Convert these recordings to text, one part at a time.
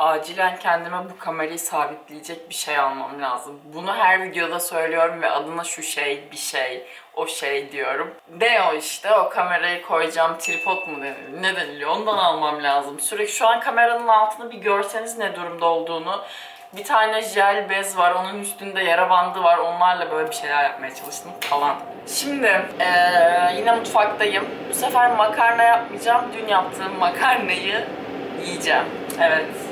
Acilen kendime bu kamerayı sabitleyecek bir şey almam lazım. Bunu her videoda söylüyorum ve adına şu şey, bir şey, o şey diyorum. Ne o işte? O kamerayı koyacağım tripod mu deniliyor? Ne deniliyor? Ondan almam lazım. Sürekli şu an kameranın altını bir görseniz ne durumda olduğunu. Bir tane jel bez var, onun üstünde yara bandı var. Onlarla böyle bir şeyler yapmaya çalıştım falan. Şimdi eee, yine mutfaktayım. Bu sefer makarna yapmayacağım. Dün yaptığım makarnayı yiyeceğim. Evet.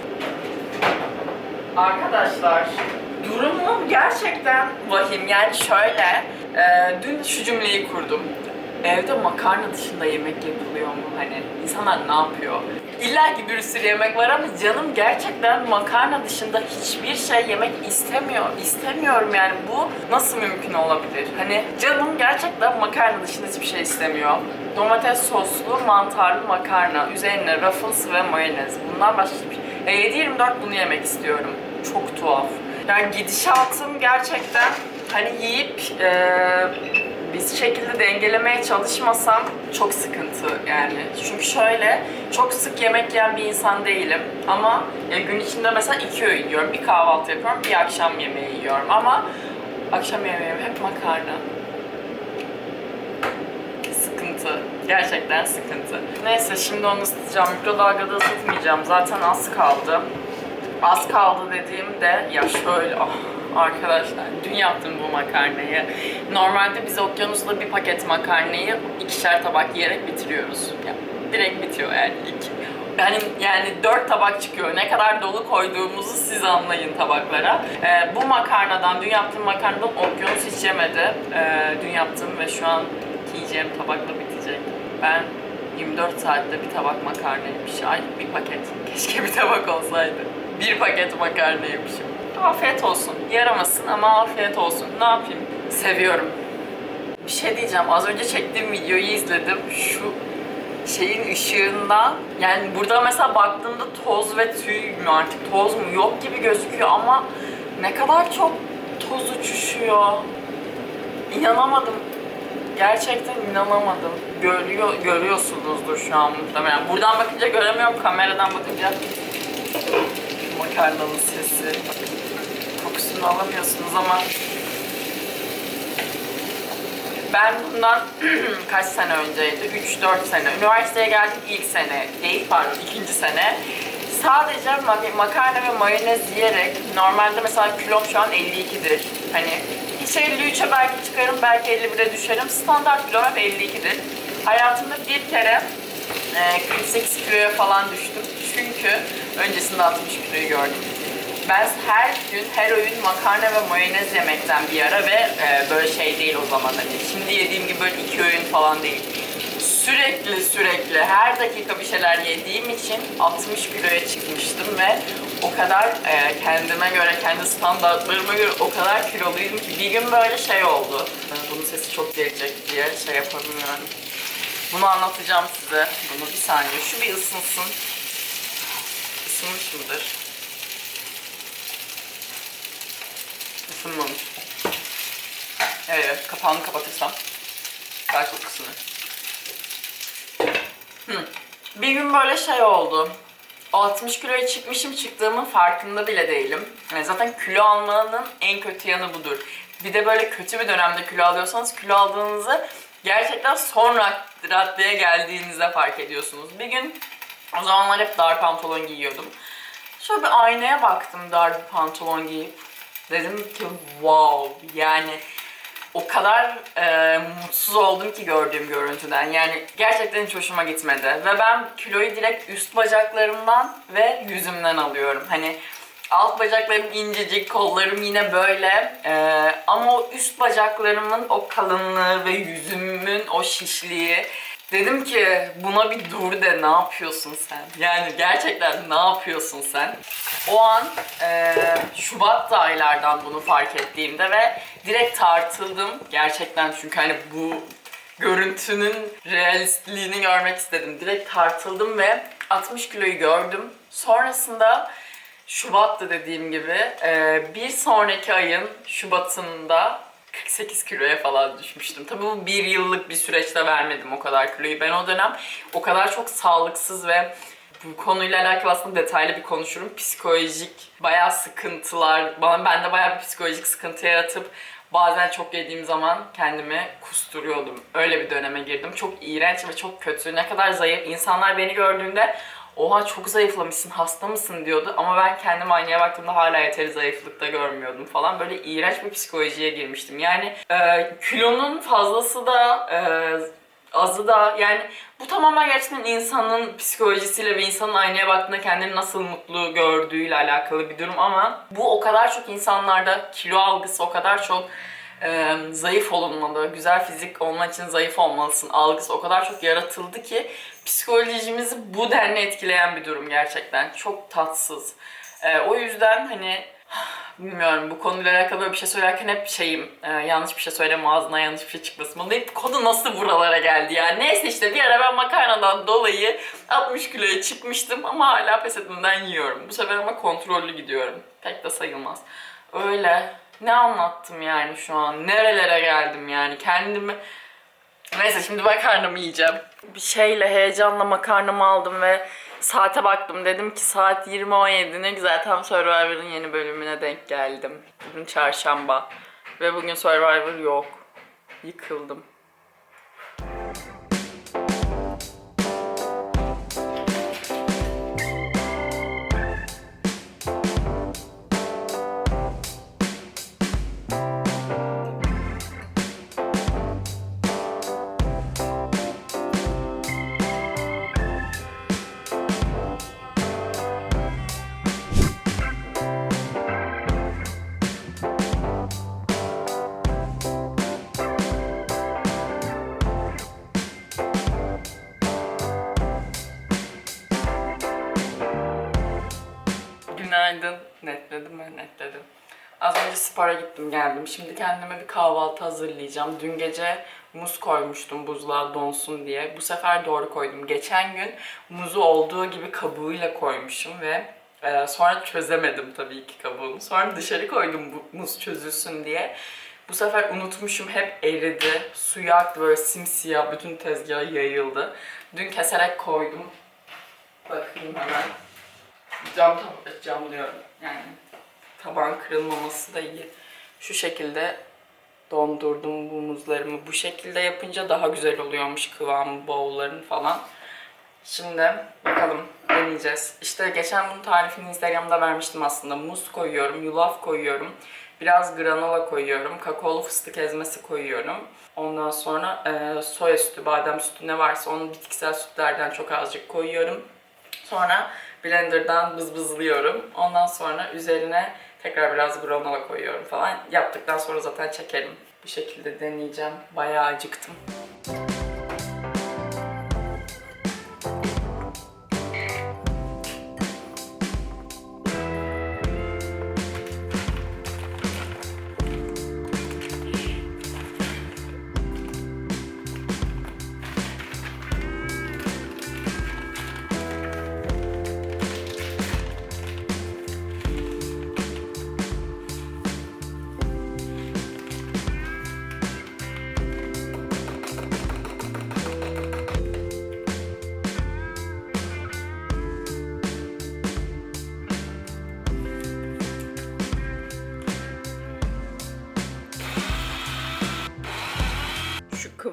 Arkadaşlar durumum gerçekten vahim. Yani şöyle, e, dün şu cümleyi kurdum. Evde makarna dışında yemek yapılıyor mu? Hani insanlar ne yapıyor? İlla ki bir sürü yemek var ama canım gerçekten makarna dışında hiçbir şey yemek istemiyor. İstemiyorum yani bu nasıl mümkün olabilir? Hani canım gerçekten makarna dışında hiçbir şey istemiyor. Domates soslu mantarlı makarna, üzerine ruffles ve mayonez. Bunlar başka hiçbir şey. Ya 7-24 bunu yemek istiyorum. Çok tuhaf. Yani gidişatım gerçekten hani yiyip eee bir şekilde dengelemeye çalışmasam çok sıkıntı yani. Çünkü şöyle çok sık yemek yiyen bir insan değilim ama ya gün içinde mesela iki öğün yiyorum. Bir kahvaltı yapıyorum, bir akşam yemeği yiyorum ama akşam yemeğim hep makarna. Sıkıntı. Gerçekten sıkıntı. Neyse şimdi onu ısıtacağım. Mikrodalgada ısıtmayacağım. Zaten az kaldı. Az kaldı dediğimde ya şöyle ah arkadaşlar dün yaptım bu makarnayı. Normalde biz okyanusla bir paket makarnayı ikişer tabak yiyerek bitiriyoruz. Ya, direkt bitiyor yani. İki, yani, yani dört tabak çıkıyor. Ne kadar dolu koyduğumuzu siz anlayın tabaklara. Ee, bu makarnadan, dün yaptığım makarnadan okyanus hiç yemedi. Ee, dün yaptığım ve şu an yiyeceğim tabakla bitecek. Ben 24 saatte bir tabak makarna yemiş. Ay bir paket. Keşke bir tabak olsaydı. Bir paket makarna yemişim. Afiyet olsun. Yaramasın ama afiyet olsun. Ne yapayım? Seviyorum. Bir şey diyeceğim. Az önce çektiğim videoyu izledim. Şu şeyin ışığında yani burada mesela baktığımda toz ve tüy mü artık toz mu yok gibi gözüküyor ama ne kadar çok toz uçuşuyor. İnanamadım. Gerçekten inanamadım. Görüyor, görüyorsunuzdur şu an muhtemelen. Buradan bakınca göremiyorum, kameradan bakınca makarnanın sesi. Kokusunu alamıyorsunuz ama ben bundan kaç sene önceydi? 3-4 sene. Üniversiteye geldim ilk sene. Değil pardon ikinci sene. Sadece ma- makarna ve mayonez yiyerek normalde mesela kilom şu an 52'dir. Hani hiç 53'e belki çıkarım belki 51'e düşerim. Standart kilom hep 52'dir. Hayatımda bir kere 48 kiloya falan düştüm. Çünkü öncesinde 60 kiloyu gördüm. Ben her gün, her öğün makarna ve mayonez yemekten bir ara ve e, böyle şey değil o zaman hani. Şimdi yediğim gibi böyle iki öğün falan değil. Sürekli sürekli her dakika bir şeyler yediğim için 60 kiloya çıkmıştım ve o kadar e, kendime göre, kendi standartlarıma göre o kadar kiloluydum ki bir gün böyle şey oldu. Bunun sesi çok gelecek diye şey yapamıyorum. Bunu anlatacağım size. Bunu bir saniye. Şu bir ısınsın. Isınmış mıdır? Isınmamış. Evet, kapağını kapatırsam ısınır. Hı. Bir gün böyle şey oldu. O 60 kiloya çıkmışım, çıktığımın farkında bile değilim. Yani zaten kilo almanın en kötü yanı budur. Bir de böyle kötü bir dönemde kilo alıyorsanız kilo aldığınızı gerçekten son rad- raddeye geldiğinizde fark ediyorsunuz. Bir gün o zamanlar hep dar pantolon giyiyordum. Şöyle bir aynaya baktım dar bir pantolon giyip. Dedim ki wow yani o kadar e, mutsuz oldum ki gördüğüm görüntüden. Yani gerçekten hiç hoşuma gitmedi. Ve ben kiloyu direkt üst bacaklarımdan ve yüzümden alıyorum. Hani alt bacaklarım incecik, kollarım yine böyle. E, ama o üst bacaklarımın o kalınlığı ve yüzümün o şişliği Dedim ki buna bir dur de ne yapıyorsun sen? Yani gerçekten ne yapıyorsun sen? O an eee Şubat aylardan bunu fark ettiğimde ve direkt tartıldım. Gerçekten çünkü hani bu görüntünün realistliğini görmek istedim. Direkt tartıldım ve 60 kiloyu gördüm. Sonrasında Şubat'ta dediğim gibi eee, bir sonraki ayın Şubat'ında 48 kiloya falan düşmüştüm. Tabii bu bir yıllık bir süreçte vermedim o kadar kiloyu. Ben o dönem o kadar çok sağlıksız ve bu konuyla alakalı aslında detaylı bir konuşurum. Psikolojik bayağı sıkıntılar, bana bende bayağı bir psikolojik sıkıntı yaratıp bazen çok yediğim zaman kendimi kusturuyordum. Öyle bir döneme girdim. Çok iğrenç ve çok kötü. Ne kadar zayıf. İnsanlar beni gördüğünde oha çok zayıflamışsın, hasta mısın diyordu. Ama ben kendim aynaya baktığımda hala yeteri zayıflıkta görmüyordum falan. Böyle iğrenç bir psikolojiye girmiştim. Yani e, kilonun fazlası da e, azı da yani bu tamamen gerçekten insanın psikolojisiyle ve insanın aynaya baktığında kendini nasıl mutlu gördüğüyle alakalı bir durum ama bu o kadar çok insanlarda kilo algısı o kadar çok e, zayıf olunmalı, güzel fizik olman için zayıf olmalısın algısı o kadar çok yaratıldı ki psikolojimizi bu denli etkileyen bir durum gerçekten. Çok tatsız. E, o yüzden hani bilmiyorum bu konuyla alakalı bir şey söylerken hep şeyim e, yanlış bir şey söyleme ağzından yanlış bir şey çıkmasın. Bunu hep konu nasıl buralara geldi ya. Neyse işte bir ara ben makarnadan dolayı 60 kiloya çıkmıştım ama hala pes etmeden yiyorum. Bu sefer ama kontrollü gidiyorum. Pek de sayılmaz. Öyle. Ne anlattım yani şu an? Nerelere geldim yani? Kendimi... Neyse şimdi makarnamı yiyeceğim. Bir şeyle heyecanla makarnamı aldım ve saate baktım. Dedim ki saat 20.17 ne güzel tam Survivor'ın yeni bölümüne denk geldim. Bugün çarşamba. Ve bugün Survivor yok. Yıkıldım. Spora gittim geldim. Şimdi kendime bir kahvaltı hazırlayacağım. Dün gece muz koymuştum buzluğa donsun diye. Bu sefer doğru koydum. Geçen gün muzu olduğu gibi kabuğuyla koymuşum ve e, sonra çözemedim tabii ki kabuğunu. Sonra dışarı koydum bu muz çözülsün diye. Bu sefer unutmuşum hep eridi. Suyu aktı böyle simsiyah bütün tezgaha yayıldı. Dün keserek koydum. Bakayım hemen. Cam cam diyorum yani taban kırılmaması da iyi. Şu şekilde dondurdum bu muzlarımı. Bu şekilde yapınca daha güzel oluyormuş kıvamı bowl'ların falan. Şimdi bakalım deneyeceğiz. İşte geçen bunun tarifini Instagram'da vermiştim aslında. Muz koyuyorum, yulaf koyuyorum. Biraz granola koyuyorum. Kakaolu fıstık ezmesi koyuyorum. Ondan sonra e, soya sütü, badem sütü ne varsa onun bitkisel sütlerden çok azıcık koyuyorum. Sonra blenderdan bızbızlıyorum. Ondan sonra üzerine tekrar biraz granola koyuyorum falan. Yaptıktan sonra zaten çekerim. Bu şekilde deneyeceğim. Bayağı acıktım.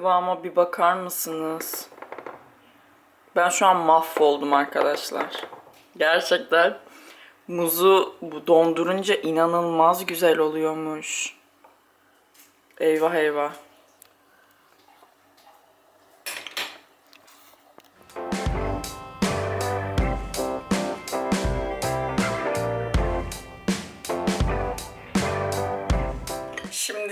Şu kıvama bir bakar mısınız? Ben şu an mahvoldum arkadaşlar. Gerçekten muzu dondurunca inanılmaz güzel oluyormuş. Eyvah eyvah.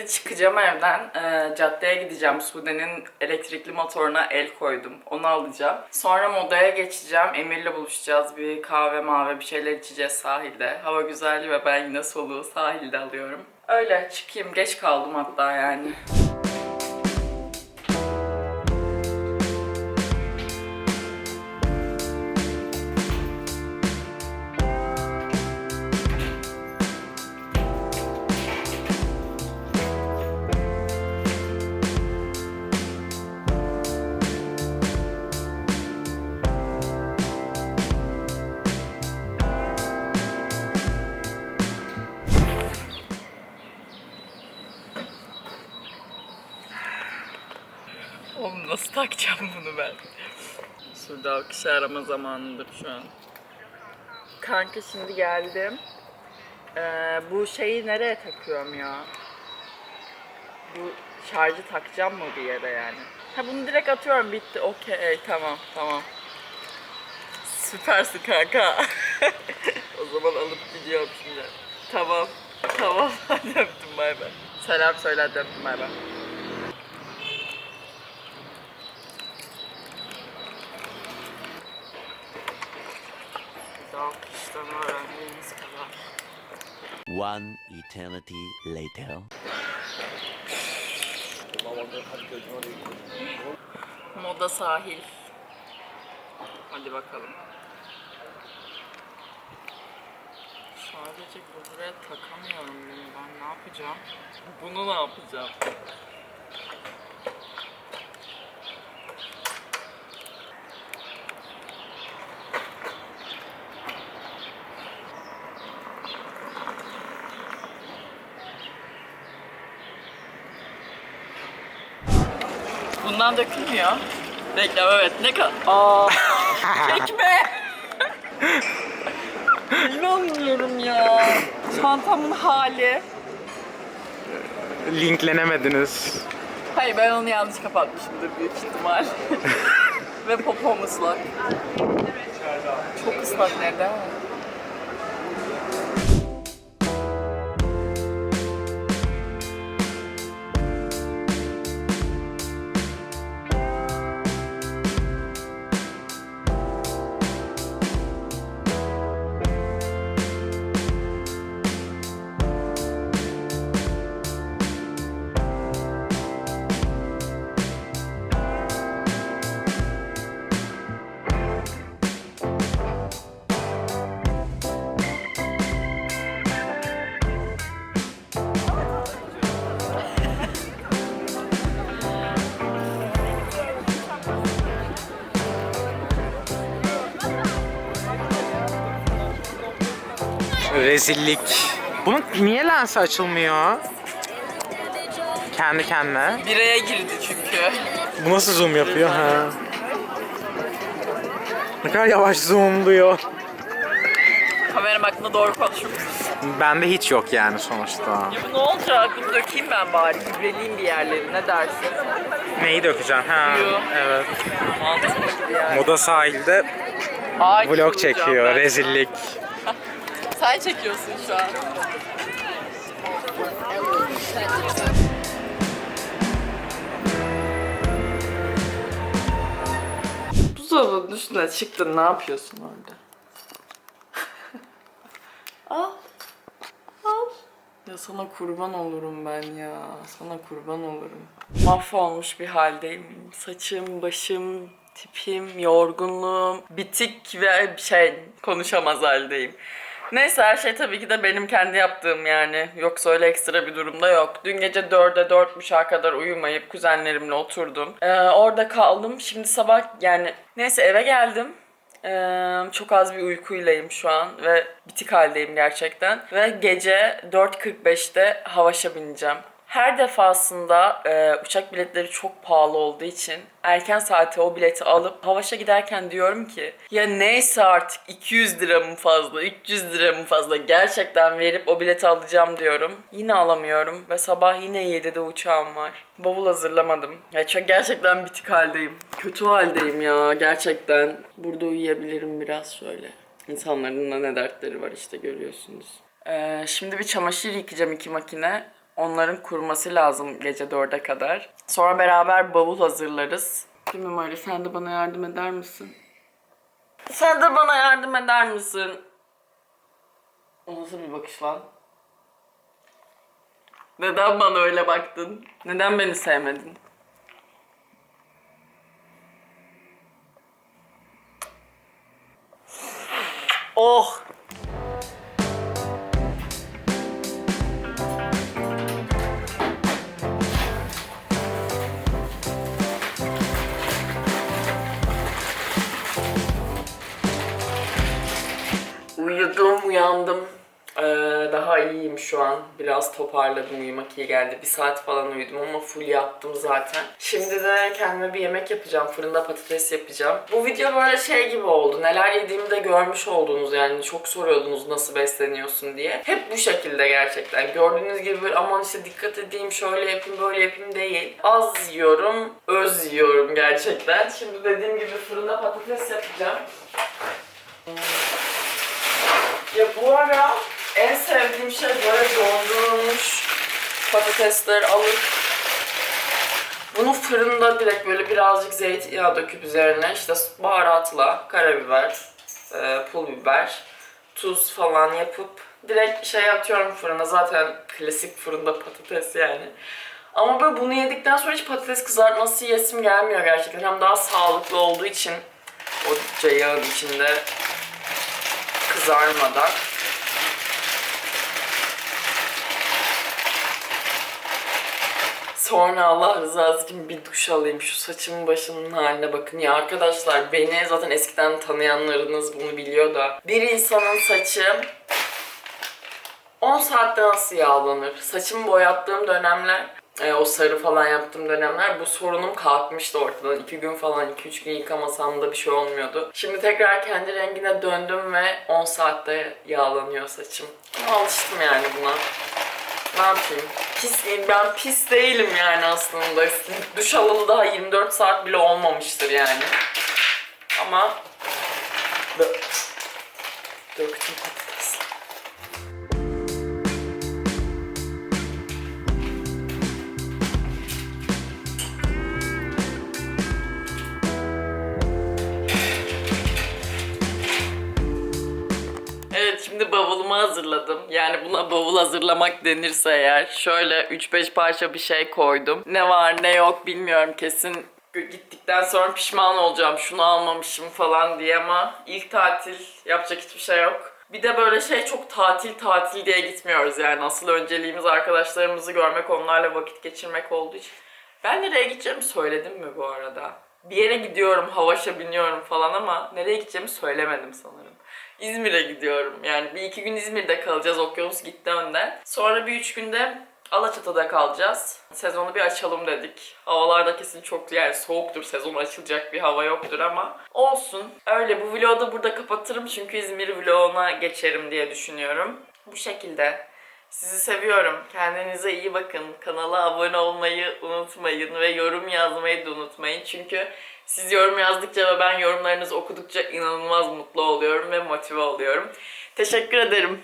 Şimdi çıkacağım evden. Ee, caddeye gideceğim. Sude'nin elektrikli motoruna el koydum. Onu alacağım. Sonra modaya geçeceğim. Emir'le buluşacağız. Bir kahve mavi bir şeyler içeceğiz sahilde. Hava güzel ve ben yine soluğu sahilde alıyorum. Öyle çıkayım. Geç kaldım hatta yani. Takacağım bunu ben? Suda alkış arama zamanıdır şu an. Kanka şimdi geldim. Ee, bu şeyi nereye takıyorum ya? Bu şarjı takacağım mı bir yere yani? Ha bunu direkt atıyorum bitti. Okey tamam tamam. Süpersin kanka. o zaman alıp gidiyorum şimdi. Tamam. Tamam. Hadi öptüm bay bay. Selam söyle hadi öptüm bay bay. Siz alkışlama öğrendiğiniz kadar. One eternity later. Moda sahil. Hadi bakalım. Sadece bu buraya takamıyorum bunu. Ben ne yapacağım? Bunu ne yapacağım? Bundan dökülmüyor. Reklam evet ne kadar... Aa, çekme! İnanmıyorum ya. Çantamın hali. linklenemediniz. Hayır ben onu yanlış kapatmışımdır büyük ihtimal. Ve popom ıslak. Çok ıslak neden? Rezillik. Bunun niye lensi açılmıyor? Kendi kendine. Biraya girdi çünkü. Bu nasıl zoom yapıyor ha? Ne kadar yavaş zoomluyor. Kameranın hakkında doğru konuşur musun? Bende hiç yok yani sonuçta. Ya bu ne olacak? Bunu dökeyim ben bari. Gübreleyeyim bir yerleri. Ne dersin? Neyi dökeceksin? Ha, Suyu. evet. Mantıklı bir yer. Moda sahilde Ağaç vlog bulacağım çekiyor. ben. Rezillik. Sen çekiyorsun şu an. Buzdolabının üstüne çıktın ne yapıyorsun orada? Al. Al. Ya sana kurban olurum ben ya. Sana kurban olurum. Mahvolmuş bir haldeyim. Saçım, başım, tipim, yorgunluğum, bitik ve şey konuşamaz haldeyim. Neyse her şey tabii ki de benim kendi yaptığım yani. Yoksa öyle ekstra bir durumda yok. Dün gece 4'e 4.30'a kadar uyumayıp kuzenlerimle oturdum. Ee, orada kaldım. Şimdi sabah yani neyse eve geldim. Ee, çok az bir uykuylayım şu an ve bitik haldeyim gerçekten. Ve gece 4.45'te Havaş'a bineceğim. Her defasında e, uçak biletleri çok pahalı olduğu için erken saate o bileti alıp Havaş'a giderken diyorum ki ya neyse artık 200 lira fazla 300 lira fazla gerçekten verip o bileti alacağım diyorum. Yine alamıyorum ve sabah yine 7'de uçağım var. Bavul hazırlamadım. Ya çok gerçekten bitik haldeyim. Kötü haldeyim ya gerçekten. Burada uyuyabilirim biraz şöyle. İnsanların da ne dertleri var işte görüyorsunuz. Ee, şimdi bir çamaşır yıkayacağım iki makine. Onların kuruması lazım gece 4'e kadar. Sonra beraber bavul hazırlarız. Değil mi Mari? Sen de bana yardım eder misin? Sen de bana yardım eder misin? O nasıl bir bakış lan? Neden bana öyle baktın? Neden beni sevmedin? Oh! Uyudum, uyandım. Ee, daha iyiyim şu an. Biraz toparladım. Uyumak iyi geldi. Bir saat falan uyudum ama full yattım zaten. Şimdi de kendime bir yemek yapacağım. Fırında patates yapacağım. Bu video böyle şey gibi oldu. Neler yediğimi de görmüş oldunuz yani. Çok soruyordunuz nasıl besleniyorsun diye. Hep bu şekilde gerçekten. Gördüğünüz gibi böyle aman işte dikkat edeyim, şöyle yapayım, böyle yapayım değil. Az yiyorum, öz yiyorum gerçekten. Şimdi dediğim gibi fırında patates yapacağım. Ya bu ara en sevdiğim şey böyle dondurulmuş patatesleri alıp bunu fırında direkt böyle birazcık zeytinyağı döküp üzerine işte baharatla, karabiber, e, pul biber, tuz falan yapıp direkt şey atıyorum fırına. Zaten klasik fırında patates yani. Ama böyle bunu yedikten sonra hiç patates kızartması yesim gelmiyor gerçekten. Hem daha sağlıklı olduğu için o yağın içinde kızarmadan. Sonra Allah rızası için bir duş alayım. Şu saçımın başımın haline bakın. Ya arkadaşlar beni zaten eskiden tanıyanlarınız bunu biliyor da. Bir insanın saçı 10 saatte nasıl yağlanır? Saçımı boyattığım dönemler, e, o sarı falan yaptığım dönemler bu sorunum kalkmıştı ortadan. 2 gün falan, 2-3 gün yıkamasam da bir şey olmuyordu. Şimdi tekrar kendi rengine döndüm ve 10 saatte yağlanıyor saçım. Alıştım yani buna. Ne yapayım? Pis, ben pis değilim yani aslında. Duş alalı daha 24 saat bile olmamıştır yani. Ama dö- döktüm bavulumu hazırladım. Yani buna bavul hazırlamak denirse eğer. Şöyle 3-5 parça bir şey koydum. Ne var ne yok bilmiyorum kesin gittikten sonra pişman olacağım şunu almamışım falan diye ama ilk tatil yapacak hiçbir şey yok. Bir de böyle şey çok tatil tatil diye gitmiyoruz yani asıl önceliğimiz arkadaşlarımızı görmek onlarla vakit geçirmek olduğu için. Ben nereye gideceğimi söyledim mi bu arada? Bir yere gidiyorum, havaşa biniyorum falan ama nereye gideceğimi söylemedim sanırım. İzmir'e gidiyorum. Yani bir iki gün İzmir'de kalacağız. Okyanus gitti önden. Sonra bir üç günde Alaçatı'da kalacağız. Sezonu bir açalım dedik. Havalarda kesin çok yani soğuktur. Sezon açılacak bir hava yoktur ama olsun. Öyle bu vlogu da burada kapatırım çünkü İzmir vloguna geçerim diye düşünüyorum. Bu şekilde. Sizi seviyorum. Kendinize iyi bakın. Kanala abone olmayı unutmayın ve yorum yazmayı da unutmayın. Çünkü siz yorum yazdıkça ve ben yorumlarınızı okudukça inanılmaz mutlu oluyorum ve motive oluyorum. Teşekkür ederim.